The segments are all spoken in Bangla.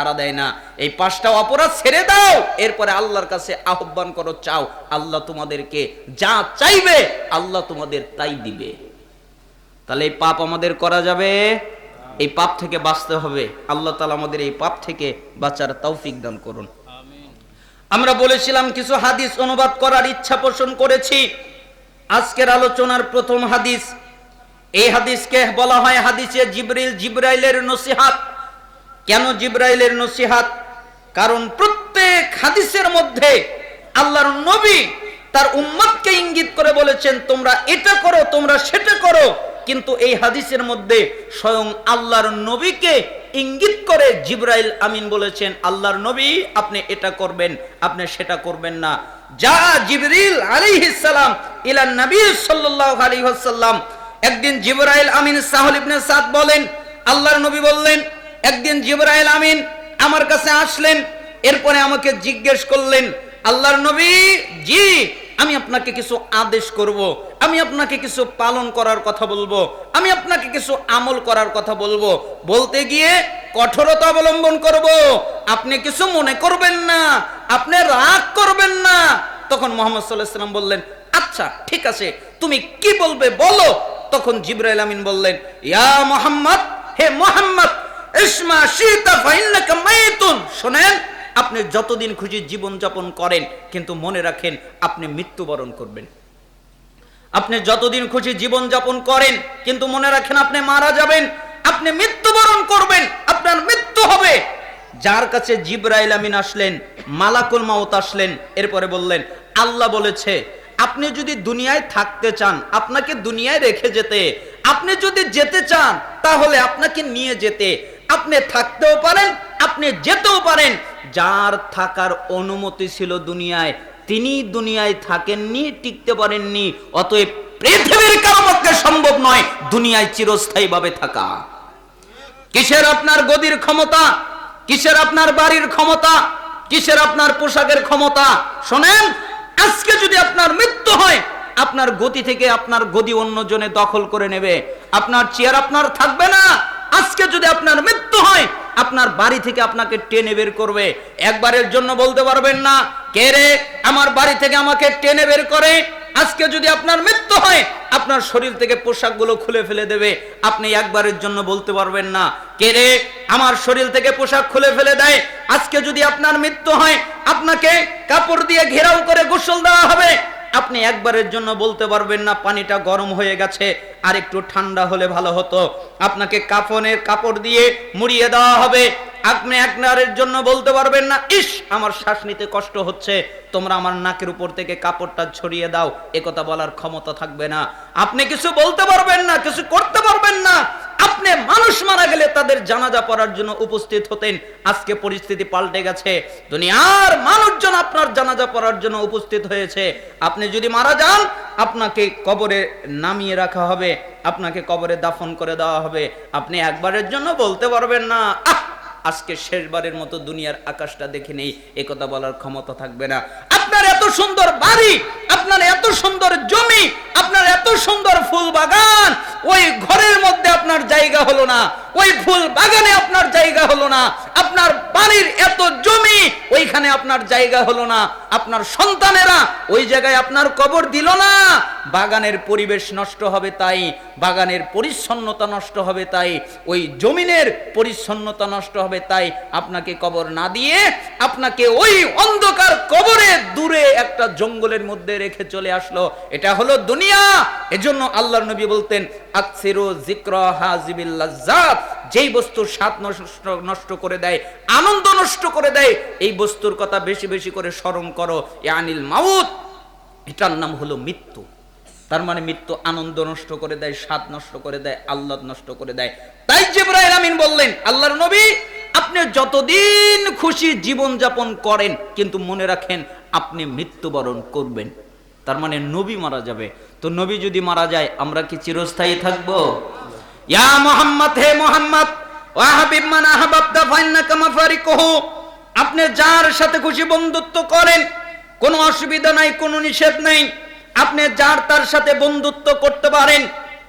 সারা দেয় না। এই পাঁচটা অপরাধ ছেড়ে দাও। এরপরে আল্লাহর কাছে আহ্বান করো চাও আল্লাহ তোমাদেরকে যা চাইবে আল্লাহ তোমাদের তাই দিবে। তাহলে এই পাপ আমাদের করা যাবে? এই পাপ থেকে বাঁচতে হবে। আল্লাহ তালা আমাদের এই পাপ থেকে বাঁচার তৌফিক দান করুন। আমরা বলেছিলাম কিছু হাদিস অনুবাদ করার ইচ্ছা পোষণ করেছি। আজকের আলোচনার প্রথম হাদিস। এই হাদিসকে বলা হয় হাদিসে জিবরিল জিব্রাইলের নসিহাত। কেন জিব্রাইলের নসিহাত? কারণ প্রত্যেক হাদিসের মধ্যে আল্লাহর নবী তার উম্মতকে ইঙ্গিত করে বলেছেন, তোমরা এটা করো, তোমরা সেটা করো। কিন্তু এই হাদিসের মধ্যে স্বয়ং আল্লাহর নবীকে ইঙ্গিত করে জিব্রাইল আমিন বলেছেন, আল্লাহর নবী, আপনি এটা করবেন, আপনি সেটা করবেন না। যা জিবরিল আলাইহিস সালাম ইলা নবী সাল্লাল্লাহু আলাইহি ওয়াসাল্লাম একদিন জিবরাইল আমিন সাহল ইবনে সাদ বলেন, আল্লাহর নবী বললেন একদিন জিবরাইল আমিন আমার কাছে আসলেন, এরপরে আমাকে জিজ্ঞেস করলেন, আল্লাহর নবী, জি, আমি আপনাকে কিছু আদেশ করব, আমি আপনাকে কিছু পালন করার কথা বলব, আমি আপনাকে কিছু আমল করার কথা বলব, বলতে গিয়ে কঠোরতা অবলম্বন করব, আপনি কিছু মনে করবেন না, আপনি রাগ করবেন না। তখন মোহাম্মদ সাল্লাহ সাল্লাম বললেন আচ্ছা ঠিক আছে, তুমি কি বলবে বলো? তখন জিব্রাইল আমিন বললেন, ইয়া মোহাম্মদ, হে মোহাম্মদ আপনি যতদিন খুশি জীবন যাপন করেন, কিন্তু মনে রাখেন আপনি মৃত্যুবরণ করবেন। আপনি যতদিন খুশি জীবন যাপন করেন, কিন্তু মনে রাখেন আপনি মারা যাবেন, আপনি মৃত্যুবরণ করবেন, আপনার মৃত্যু হবে। যার কাছে জিব্রাইল আমিন আসলেন, মালাকুল মাউত আসলেন, এরপরে বললেন, আল্লাহ বলেছে, আপনি যদি দুনিয়ায় থাকতে চান, আপনাকে দুনিয়ায় রেখে যেতে, আপনি যদি যেতে চান, তাহলে আপনাকে নিয়ে যেতে আপনি থাকতেও পারেন, আপনি যেতেও পারেন। যার থাকার অনুমতি ছিল দুনিয়ায়, তিনি দুনিয়ায় থাকেননি, টিকতে পারেননি। অতএব পৃথিবীর কারও পক্ষে সম্ভব নয় দুনিয়ায় চিরস্থায়ীভাবে থাকা। কিসের আপনার গদির ক্ষমতা? কিসের আপনার বাড়ির ক্ষমতা? কিসের আপনার পোশাকের ক্ষমতা? শোনেন, আজকে যদি আপনার মৃত্যু হয়, আপনার গতি থেকে আপনার গদি অন্যজনে দখল করে নেবে। আপনার চেয়ার আপনার থাকবে না। আজকে যদি আপনার মৃত্যু হয়, আপনার বাড়ি থেকে আপনাকে টেনে বের করবে। একবারের জন্য বলতে পারবেন না, কে রে? আমার বাড়ি থেকে আমাকে টেনে বের করে। আজকে যদি আপনার মৃত্যু হয়, আপনার শরীর থেকে পোশাকগুলো খুলে ফেলে দেবে। আপনি একবারের জন্য বলতে পারবেন না, কে রে? আমার শরীর থেকে পোশাক খুলে ফেলে দেয়। আজকে যদি আপনার মৃত্যু হয়, আপনাকে কাপড় দিয়ে ঘেরাও করে গোসল দেওয়া হবে। আপনি একবারের জন্য বলতে পারবেন না, পানিটা গরম হয়ে গেছে, আর একটু ঠান্ডা হলে ভালো হতো। আপনাকে কাফনের কাপড় দিয়ে মুড়িয়ে দেওয়া হবে। আপনি একবারের জন্য বলতে পারবেন না, ইস, আমার শ্বাস নিতে কষ্ট হচ্ছে। তোমরা আমার নাকের উপর থেকে কাপড়টা ছড়িয়ে দাও একথা বলার ক্ষমতা থাকবে না। আপনি কিছু বলতে পারবেন না, কিছু করতে পারবেন না। আপনি মানুষ মারা গেলে তাদের জানাজা পড়ার জন্য উপস্থিত হতেন। আজকে পরিস্থিতি পাল্টে গেছে। দুনিয়ার মানুষজন আপনার জানাজা পড়ার জন্য উপস্থিত হয়েছে। আপনি যদি মারা যান, আপনাকে কবরে নামিয়ে রাখা হবে। আপনাকে কবরে দাফন করে দেওয়া হবে। আপনি একবারের জন্য বলতে পারবেন না আজকে শেষবারের মতো দুনিয়ার আকাশটা দেখে নেই। একথা বলার ক্ষমতা থাকবে না। আপনার এত সুন্দর বাড়ি, আপনার এত সুন্দর জমি, আপনার এত সুন্দর ফুল বাগান ওই ঘরের মধ্যে আপনার জায়গা হলো না। ওই ফুল বাগানে আপনার জায়গা হলো না। আপনার বাড়ির এত জমি, ওইখানে আপনার জায়গা হলো না। আপনার সন্তানেরা ওই জায়গায় আপনার কবর দিল না। বাগানের পরিবেশ নষ্ট হবে তাই, বাগানের পরিচ্ছন্নতা নষ্ট হবে তাই, ওই জমিনের পরিচ্ছন্নতা নষ্ট হবে তাই আপনাকে কবর না দিয়ে আপনাকে ওই অন্ধকার কবরে দূরে একটা জঙ্গলের মধ্যে রেখে চলে আসলো। এটা হলো দুনিয়া। এজন্য আল্লাহর নবী বলতেন, আকসিরু যিকর হাজিবিল লাজ্জাত। যেই বস্তুর স্বাদ নষ্ট নষ্ট করে দেয়, আনন্দ নষ্ট করে দেয়, এই বস্তুর কথা বেশি বেশি করে স্মরণ করো ইয়ানিল মাউত। এটার নাম হলো মৃত্যু। তার মানে মৃত্যু আনন্দ নষ্ট করে দেয়, স্বাদ নষ্ট করে দেয় আল্লাহ নষ্ট করে দেয়। তাই জিব্রাইল আমিন বললেন, আল্লাহর নবী, আপনি যতদিন খুশি জীবন যাপন করেন, কিন্তু মনে রাখেন আপনি মৃত্যুবরণ করবেন। তার মানে নবী মারা যাবে। তো নবী যদি মারা যায়, আমরা কি চিরস্থায়ী থাকব? ইয়া মোহাম্মদ, হে মোহাম্মদ, ওয়া হাবিব মান আহাবাবতা ফাইন্নাকা মাফারিকুহু আপনি যার সাথে খুশি বন্ধুত্ব করেন, কোনো অসুবিধা নাই, কোনো নিষেধ নেই, আপনি যার তার সাথে বন্ধুত্ব করতে পারেন,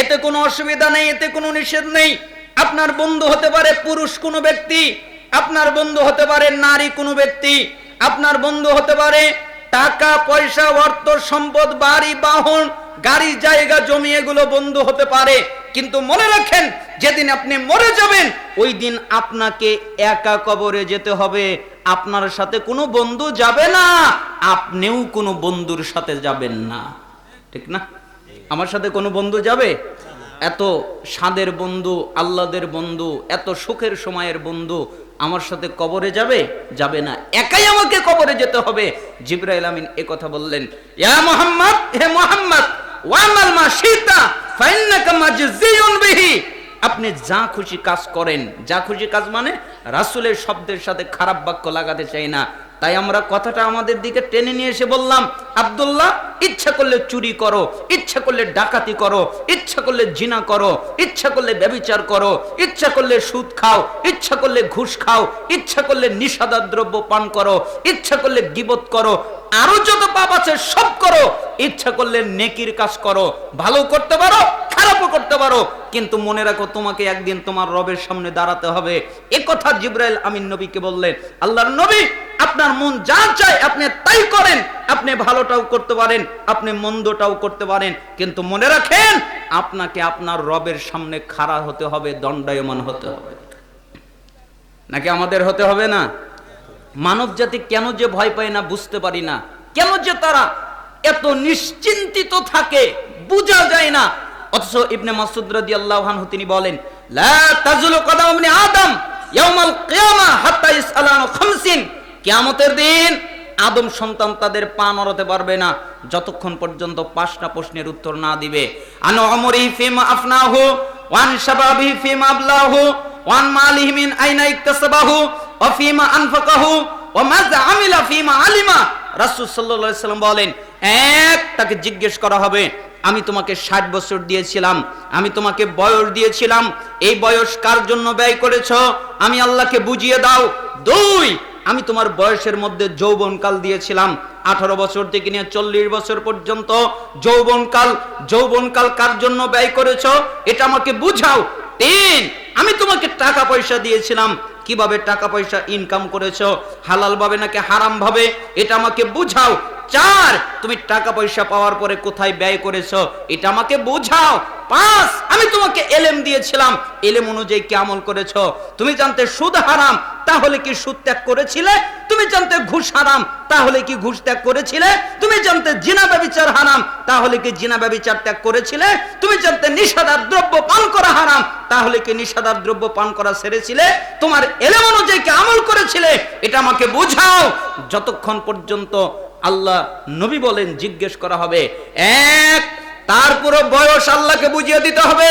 এতে কোনো অসুবিধা নেই, এতে কোনো নিষেধ নেই, আপনার বন্ধু হতে পারে পুরুষ কোনো ব্যক্তি, আপনার বন্ধু হতে পারে নারী কোনো ব্যক্তি, আপনার বন্ধু হতে পারে টাকা, পয়সা, অর্থ, সম্পদ, বাড়ি, বাহন, গাড়ি, জায়গা, জমি, এগুলো বন্ধু হতে পারে। কিন্তু মনে রাখেন, যেদিন আপনি মরে যাবেন, ওই দিন আপনাকে একা কবরে যেতে হবে। আপনার সাথে কোনো বন্ধু যাবে না, আপনিও কোনো বন্ধুর সাথে যাবেন না। ঠিক না? আমার সাথে কোনো বন্ধু যাবে? এত স্বাদের বন্ধু আল্লাদের বন্ধু, এত সুখের সময়ের বন্ধু আমার সাথে কবরে যাবে? যাবে না। একাই আমাকে কবরে যেতে হবে। জিব্রাইল আমিন এ কথা বললেন, ইয়া মোহাম্মদ, হে মোহাম্মদ, ওয়ামাল মা সীতা আপনি যা খুশি কাজ করেন, যা খুশি কাজ মানে রাসুলের শব্দের সাথে খারাপ বাক্য লাগাতে চাই না। তাই আমরা কথাটা আমাদের দিকে টেনে নিয়ে এসে বললাম, আব্দুল্লাহ, ইচ্ছা করলে চুরি করো, ইচ্ছা করলে ডাকাতি করো, ইচ্ছা করলে জিনা করো, ইচ্ছা করলে ব্যবিচার করো, ইচ্ছা করলে সুদ খাও, ইচ্ছা করলে ঘুষ খাও, ইচ্ছা করলে নিষাদার দ্রব্য পান করো, ইচ্ছা করলে গিবত করো, আরও যত পাপ আছে সব করো, ইচ্ছা করলে নেকির কাজ করো, ভালো করতে পারো, খারাপও করতে পারো, কিন্তু মনে রাখো তোমাকে একদিন তোমার রবের সামনে দাঁড়াতে হবে। এ কথা জিব্রাইল আমিন নবীকে বললেন, আল্লাহর নবী আপনার মন যা চায় আপনি তাই করেন, আপনি ভালোটাও করতে পারেন, আপনি মন্দটাও করতে পারেন। কিন্তু মনে রাখেন, আপনাকে আপনার রবের সামনে খাড়া হতে হবে, দণ্ডায়মান হতে হবে। নাকি আমাদের হতে হবে না? মানব জাতি কেন যে ভয় পায় না বুঝতে পারি না। কেন যে তারা এত নিশ্চিন্তিত থাকে, বোঝা যায় না। অথচ ইবনে মাসুদ রাদিয়াল্লাহু আনহু তিনি বলেন, লা তাজুলু কদাম আদম, ইয়াউমাল কিয়ামা হাত্তা ইসআলান খামসিন। কিয়ামতের দিন আদম সন্তান তাদের পা নড়াতে পারবে না। যতক্ষণ পর্যন্ত পাঁচটা প্রশ্নের উত্তর না দিবে। আনো অমরি ফিমা আফনাহু, ওয়ান শাবাবি ফিমা আবলাহু, ওয়ান মালিহি মিন আইনা ইকতাসাবাহু, ওয়া ফিমা আনফাকাহু, ওয়া মাযা আমিলা ফিমা আলিমা। রাসূল সাল্লাল্লাহু সাল্লাম বলেন এক তাকে জিজ্ঞেস করা হবে, আমি তোমাকে ষাট বছর দিয়েছিলাম, আমি তোমাকে বয়স দিয়েছিলাম, এই বয়স কার জন্য ব্যয় করেছ? আমি আল্লাহকে বুঝিয়ে দাও। দুই আমি তোমার বয়সের মধ্যে যৌবনকাল দিয়েছিলাম। আঠারো বছর থেকে নিয়ে চল্লিশ বছর পর্যন্ত যৌবনকাল যৌবনকাল কার জন্য ব্যয় করেছ? এটা আমাকে বুঝাও। তিন, আমি তোমাকে টাকা পয়সা দিয়েছিলাম। কীভাবে টাকা পয়সা ইনকাম করেছ? হালাল ভাবে নাকি হারাম ভাবে? এটা আমাকে বুঝাও। চার, তুমি টাকা পয়সা পাওয়ার পরে কোথায় ব্যয় করেছ? এটা আমাকে বোঝাও। পাঁচ আমি তোমাকে এলেম দিয়েছিলাম। এলেম অনুযায়ী কি আমল করেছ? তুমি জানতে সুদ হারাম, তাহলে কি সুদ ত্যাগ করেছিলে? তুমি জানতে ঘুষ হারাম, তাহলে কি ঘুষ ত্যাগ করেছিলে? তুমি জানতে জিনা ব্যবিচার হারাম, তাহলে কি জিনা ব্যবিচার ত্যাগ করেছিলে? তুমি জানতে নিষাদার দ্রব্য পান করা হারাম, তাহলে কি নিষাদার দ্রব্য পান করা ছেড়েছিলে তোমার এলেম অনুযায়ী কি আমল করেছিলে? এটা আমাকে বোঝাও। যতক্ষণ পর্যন্ত আল্লাহ নবী বলেন, জিজ্ঞেস করা হবে, এক তার পুরো বয়স আল্লাহকে বুঝিয়ে দিতে হবে।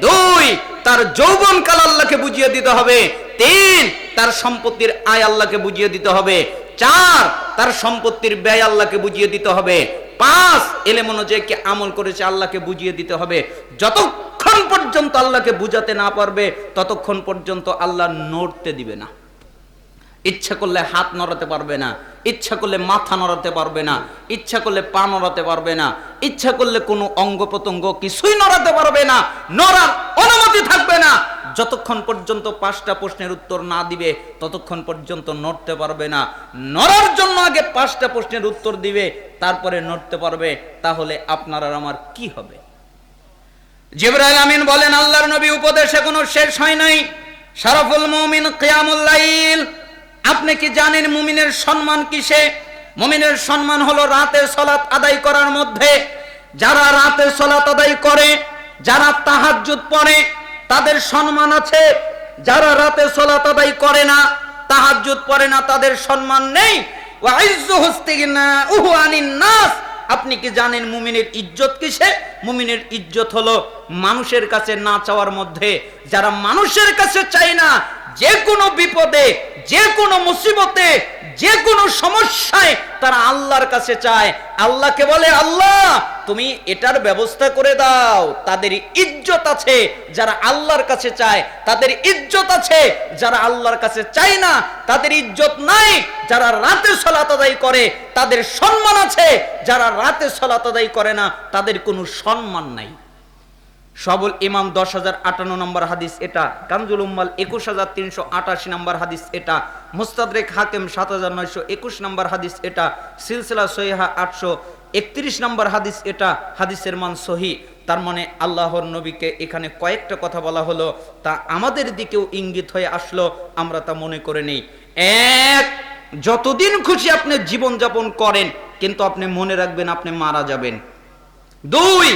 দুই, তার যৌবন কাল আল্লাহকে বুঝিয়ে দিতে হবে। তিন, তার সম্পত্তির আয় আল্লাহকে বুঝিয়ে দিতে হবে। চার, তার সম্পত্তির ব্যয় আল্লাহকে বুঝিয়ে দিতে হবে। পাঁচ, এলেম অনুযায়ী কি আমল করেছে আল্লাহকে বুঝিয়ে দিতে হবে। যতক্ষণ পর্যন্ত আল্লাহকে বুঝাতে না পারবে, ততক্ষণ পর্যন্ত আল্লাহ নড়তে দিবে না। ইচ্ছা করলে হাত নড়াতে পারবে না, ইচ্ছা করলে মাথা নড়াতে পারবে না, ইচ্ছা করলে পা নড়াতে পারবে না, ইচ্ছা করলে কোনো অঙ্গ প্রত্যঙ্গ কিছুই নড়াতে পারবে না, নড়ার অনুমতি থাকবে না। যতক্ষণ পর্যন্ত পাঁচটা প্রশ্নের উত্তর না দিবে, ততক্ষণ পর্যন্ত নড়তে পারবে না। নড়ার জন্য আগে পাঁচটা প্রশ্নের উত্তর দিবে, তারপরে নড়তে পারবে, তাহলে আপনার আর আমার কি হবে? জিবরাইল আমিন বলেন, আল্লাহর নবী উপদেশে কোনো শেষ হয় নাই। শারফুল মুমিন কিয়ামুল লাইল আপনি কি জানেন মুমিনের সম্মান কিসে? মুমিনের সম্মান হলো রাতে সলাত আদায় করার মধ্যে। যারা রাতে সলাত আদায় করে, যারা তাহাজ্জুদ পড়ে, তাদের সম্মান আছে। যারা রাতে সলাত আদায় করে না, তাহাজ্জুদ পড়ে না, তাদের সম্মান নেই। আপনি কি জানেন মুমিনের ইজ্জত কিসে? মুমিনের ইজ্জত হলো মানুষের কাছে না চাওয়ার মধ্যে। যারা মানুষের কাছে চায় না যে কোনো বিপদে যে কোনো মুসিবতে যে কোনো সমস্যায় তারা আল্লাহর কাছে চায়। আল্লাহকে বলে, আল্লাহ, তুমি এটার ব্যবস্থা করে দাও। তাদের ইজ্জত আছে যারা আল্লাহর কাছে চায়। তাদের ইজ্জত আছে যারা আল্লাহর কাছে চায় না। তাদের ইজ্জত নাই যারা রাতে সলাত আদায় করে। তাদের সম্মান আছে যারা রাতে সলাত আদায় করে না। তাদের কোনো সম্মান নাই। সবল ইমাম দশ হাজার আটান্ন নম্বর হাদিস এটা কানজুল উম্মাল একুশ হাজার তিনশো আটাশি নম্বর হাদিস এটা, মুস্তাদরেক হাকিম সাত হাজার নয়শো একুশ নম্বর হাদিস এটা, সিলসিলা সহিহা আটশো একত্রিশ নম্বর হাদিস এটা, হাদিসের মান সহি। তার মানে আল্লাহর নবীকে এখানে কয়েকটা কথা বলা হলো, তা আমাদের দিকেও ইঙ্গিত হয়ে আসলো, আমরা তা মনে করে নেই। এক, যতদিন খুশি আপনি জীবন যাপন করেন, কিন্তু আপনি মনে রাখবেন আপনি মারা যাবেন। দুই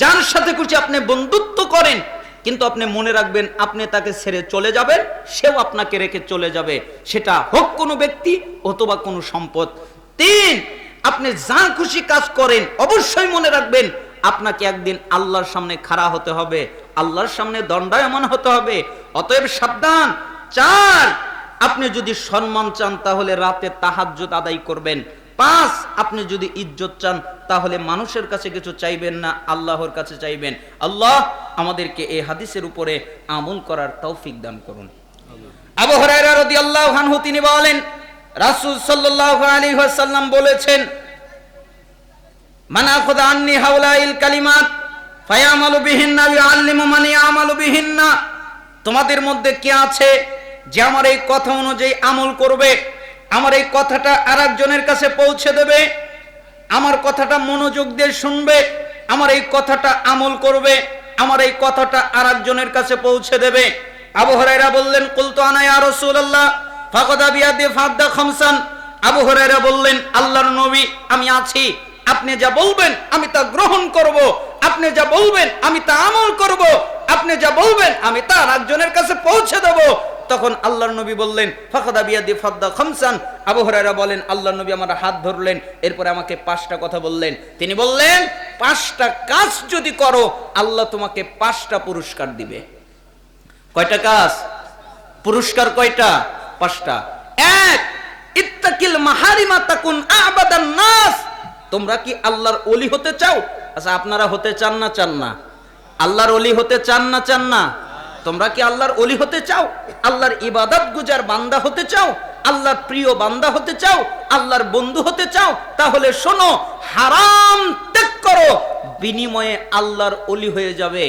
যার সাথে খুশি আপনি বন্ধুত্ব করেন, কিন্তু আপনি মনে রাখবেন আপনি তাকে ছেড়ে চলে যাবেন, সেও আপনাকে রেখে চলে যাবে। সেটা হোক কোনো ব্যক্তি অথবা কোনো সম্পদ। তিন, আপনি যা খুশি কাজ করেন, অবশ্যই মনে রাখবেন আপনাকে একদিন আল্লাহর সামনে খাড়া হতে হবে। আল্লাহর সামনে দণ্ডায়মান হতে হবে। অতএব সাবধান। চার, আপনি যদি সম্মান চান, তাহলে রাতে তাহাজ্জুদ আদায় করবেন। পাঁচ আপনি যদি ইজ্জত চান, তাহলে মানুষের কাছে কিছু চাইবেন না, আল্লাহর কাছে চাইবেন। আল্লাহ আমাদেরকে এই হাদিসের উপরে আমল করার তৌফিক দান করুন। আবু রাদিয়াল্লাহু আনহু, তিনি বলেন, রাসূল সাল্লাল্লাহু আলাইহি ওয়াসাল্লাম বলেছেন, মান আন্নি হাউলাইল কালিমাত, ফায়ামালু মান ইয়ামালু তোমাদের মধ্যে কে আছে যে আমার এই কথা অনুযায়ী আমল করবে? আমার এই কথাটা আরেকজনের কাছে পৌঁছে দেবে, আমার কথাটা মনোযোগ দিয়ে শুনবে, আমার এই কথাটা আমল করবে, আমার এই কথাটা আর একজনের কাছে পৌঁছে দেবে। আবু হরাইরা বললেন, কুলতু আনা ইয়া রাসূলুল্লাহ, ফাকাদা বিয়াদি ফাদা খামসান। আবু হরাইরা বললেন, আল্লাহর নবী, আমি আছি। আপনি যা বলবেন, আমি তা গ্রহণ করব। আপনি যা বলবেন, আমি তা আমল করব। আপনি যা বলবেন, আমি তা আরেকজনের কাছে পৌঁছে দেব। তখন আল্লাহর নবী বললেন, ফাকাদা বিয়াদি ফাদা খামসান। আবু বলেন, আল্লাহর নবী আমার হাত ধরলেন, এরপরে আমাকে পাঁচটা কথা বললেন। তিনি বললেন, পাঁচটা কাজ যদি করো, আল্লাহ তোমাকে পাঁচটা পুরস্কার দিবে। কয়টা কাজ? পুরস্কার কয়টা? পাঁচটা। এক, ইত্তাকিল মাহারিমা তাকুন আবাদান নাস। তোমরা কি আল্লাহর ওলি হতে চাও? আচ্ছা আপনারা হতে চান না চান না। আল্লাহর ওলি হতে চান না চান না? তোমরা কি আল্লাহর অলি হতে চাও? আল্লাহর ইবাদত গুজার বান্দা হতে চাও? আল্লাহর প্রিয় বান্দা হতে চাও? আল্লাহর বন্ধু হতে চাও? তাহলে শোনো, হারাম ত্যাগ করো। বিনিময়ে আল্লাহর অলি হয়ে যাবে।